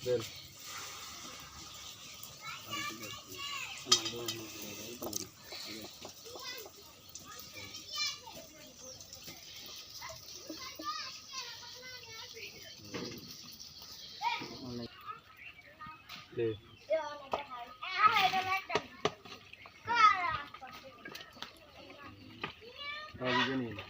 দেন। দে। হ্যাঁ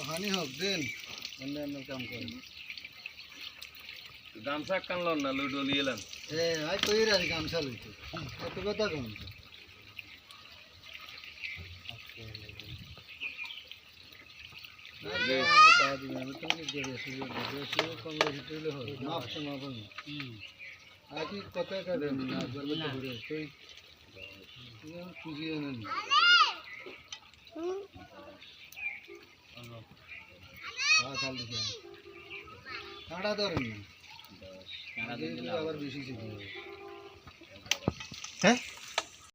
হানি হোক দিন। অন্য অন্য কাম করে গামছা কানলাম না লুডো লিয়েলাম এ আই কই রে কাম চালু তো কত কথা কম তো। কথা তো ঘুরে তুই খুঁজি আনেন কাঁড়া ধরেন না। আবার বেশি শিখবে হ্যাঁ?